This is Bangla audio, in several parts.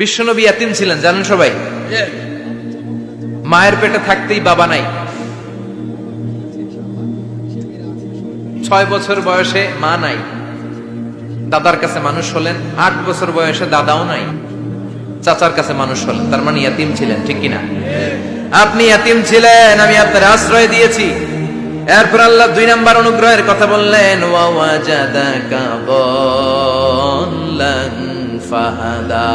বিশ্বনবী এতিম ছিলেন, জানেন সবাই? মায়ের পেটে থাকতেই বাবা নাই। ছয় বছর বয়সে মা নাই। দাদার কাছে মানুষ হলেন, আট বছর বয়সে দাদাও নাই। চাচার কাছে মানুষ হলেন, তার মানে ইয়াতিম ছিলেন, ঠিক কিনা? আপনি ইয়াতিম ছিলেন, আমি আপনার আশ্রয় দিয়েছি। এরপর আল্লাহ দুই নাম্বার অনুগ্রহের কথা বললেন ওয়াওয়াজাদাকা বল্লান ফাহাদা।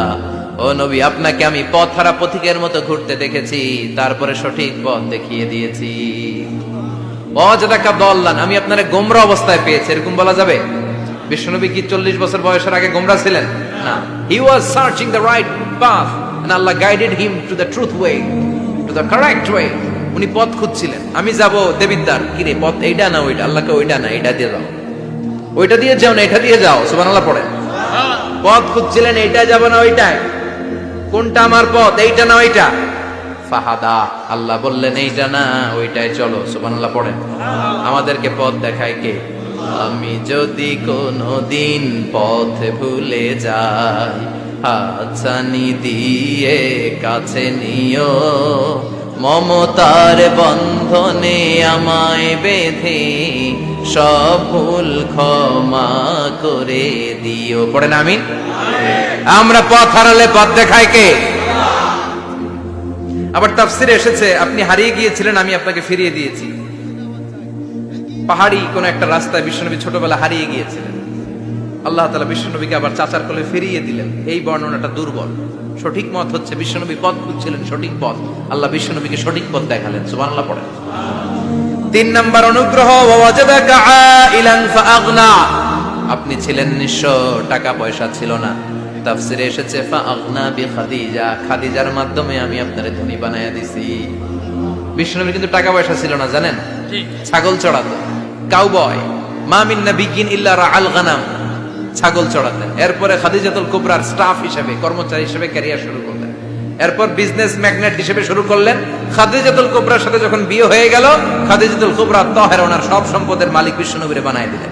ও নবী আপনাকে আমি পথ হারা পথিকের মতো ঘুরতে দেখেছি তারপরে সঠিক পথ দেখিয়ে দিয়েছি। অজাদাকা আমি আপনারে গোমরা অবস্থায় পেয়েছি এরকম বলা যাবে? বিশ্বনবী কি চল্লিশ বছর বয়সের আগে গোমরা ছিলেন? না। He was searching the right path and Allah guided him to the truth way to the correct way উনি পথ খুঁজছিলেন। আমি যাব দেবিদ্দার কি রে পথ এইটা না ওইটা আল্লাহকে ওইটা না এটা দিয়ে যাও। ওইটা দিয়ে যাও না এটা দিয়ে যাও সুবহানাল্লাহ পড়ে পথ খুঁজছিলেন এইটা যাব না ওইটাই কোনটা আমার পথ, এইটা না ওইটা? ফাহাদা, আল্লাহ বললেন, এইটা না, ওইটাই চলো, সুবহানাল্লাহ, পড়েন। আমাদেরকে পথ দেখায় কে? আমি যদি কোনো দিন পথ ভুলে যাই, হাতছানি দিয়ে কাছে নিও, মমতার বন্ধনে আমায় বেঁধে, সব ভুল ক্ষমা করে দিও। পড়েন আমি আমরা পথ হারালে পথ দেখায় কে? আবার তাফসিরে এসেছে, আপনি হারিয়ে গিয়েছিলেন, আমি আপনাকে ফিরিয়ে দিয়েছি। পাহাড়ি কোন একটা রাস্তায় বিশ্বনবী ছোটবেলা হারিয়ে গিয়েছিলেন। আল্লাহ তালা বিশ্বনবীকে আবার চাচার কোলে ফিরিয়ে দিলেন। এই বর্ণনাটা দুর্বল। সঠিক মত হচ্ছে বিশ্বনবী পথ খুঁজছিলেন, সঠিক পথ। আল্লাহ বিশ্বনবীকে সঠিক পথ দেখালেন, সুবহানাল্লাহ পড়েন। তিন নাম্বার অনুগ্রহ আপনি ছিলেন নিঃস্ব, টাকা পয়সা ছিল না। তাফসিরে এসেছে ফাআগনা বি খাদিজা খাদিজার মাধ্যমে আমি আপনারে ধনী বানায়া দিছি। বিষ্ণুনবীর কিন্তু টাকা পয়সা ছিল না জানেন? ছাগল চড়াতো। কাউবয় মা মিন নাবিয়িন ইল্লা রাআল গানাম ছাগল চড়াতেন। এরপরে খাদিজাতুল কুবরার স্টাফ হিসেবে কর্মচারী হিসেবে ক্যারিয়ার শুরু করলেন। এরপর বিজনেস ম্যাগনেট হিসেবে শুরু করলেন। খাদিজাতুল কুবরার সাথে যখন বিয়ে হয়ে গেল খাদিজাতুল কুবরা তহের ওনার সব সম্পদের মালিক বিষ্ণুনবীরে বানায় দিলেন।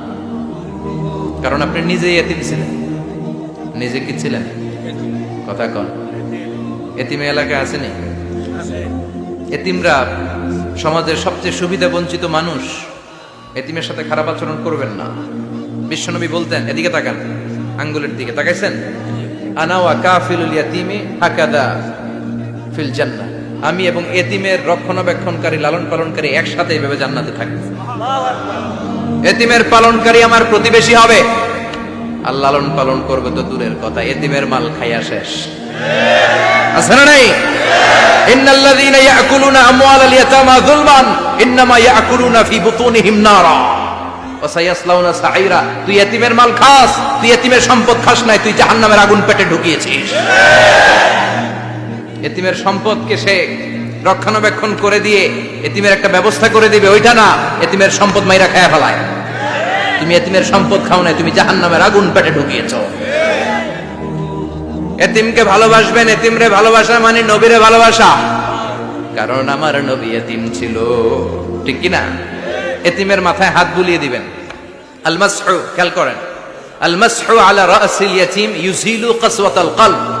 কারণ আপনি নিজেই এতিম ছিলেন। নিজে কি ছিলেন? কথা কন। এতিমে এলাকায় আসেনি? এতিমরা সমাজের সবচেয়ে সুবিধা বঞ্চিত মানুষ। এতিমের সাথে খারাপ আচরণ করবেন না। বিশ্বনবী বলতেন, এদিকে তাকান, আঙ্গুলের দিকে তাকাইছেন? আনাওয়া কাফিলুল ইয়াতিমি হাকাদা ফিল জান্নাহ। আমি এবং এতিমের রক্ষণাবেক্ষণকারী লালন পালনকারী একসাথে এভাবে জান্নাতে থাকব। এতিমের পালনকারী আমার প্রতিবেশী হবে। আর লালন পালন করবে তো দূরের কথা, এতিমের মাল খাইয়া শেষ। আছে না নাই? ফি তুই এতিমের মাল খাস, তুই এতিমের সম্পদ খাস নাই, তুই আগুন পেটে ঢুকিয়েছিস। এতিমের সম্পদকে সে রক্ষণাবেক্ষণ করে দিয়ে এতিমের একটা ব্যবস্থা করে দিবে, ওইটা না, এতিমের সম্পদ মাইরা খায়া ফেলায়। তুমি এতিমের সম্পদ খাও না তুমি জাহান্নামের আগুন পেটে ঢুকিয়েছো। এতিমকে ভালোবাসবেন, এতিমরে ভালোবাসা মানে নবীরে ভালোবাসা। কারণ আমার নবী এতিম ছিল। ঠিক কি না? এতিমের মাথায় হাত বুলিয়ে দিবেন। আলমাসহু, খেয়াল করেন। আলমাসহু আলা রাসিল ইয়াতিম ইউজিলু কাসওয়াতাল কলব।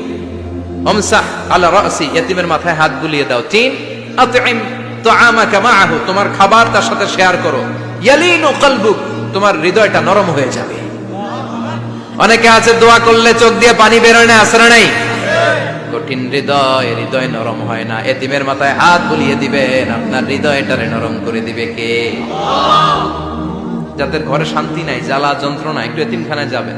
অমসাহ আলা রাসি এতিমের মাথায় হাত বুলিয়ে দাও। তিন আতইম তুআমাকা মাআহু, তোমার খাবার তার সাথে শেয়ার করো। ইয়ালিনু কলবুক, তোমার হৃদয়টা নরম হয়ে যাবে। অনেকে আছে, দোয়া করলে চোখ দিয়ে পানি বেরোয় না, আসরে নাই? কঠিন হৃদয় হৃদয় নরম হয় না। এতিমের মাথায় হাত বুলিয়ে দিবেন, আপনার হৃদয়টারে নরম করে দিবে কে? যাদের ঘরে শান্তি নাই, জ্বালা যন্ত্রণা, একটু এতিমখানায় যাবেন।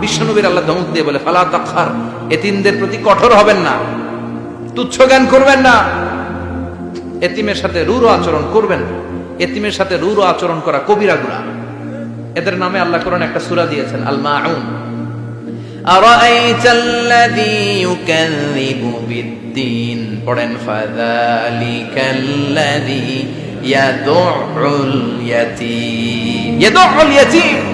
বিশ্বনবীর আল্লাহ ধমক দিয়ে বলে ফালা তাকহার এতিমদের প্রতি কঠোর হবেন না তুচ্ছ জ্ঞান করবেন না এতিমের সাথে রুরো আচরণ করবেন না এতিমের সাথে রুরো আচরণ করা কবিরা গুনাহ এদের নামে আল্লাহ কোরআন একটা সূরা দিয়েছেন আল মাউন أرأيت الذي يكذب بالدين পড়েন فذلك الذي يدع اليتيم يدع اليتيم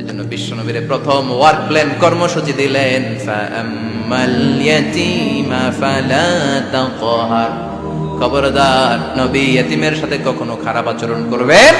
এজন্য বিশ্বনবীর প্রথম ওয়ার্ক প্ল্যান কর্মসূচি দিলেন খবরদার নবী এতিমের সাথে কখনো খারাপ আচরণ করবেন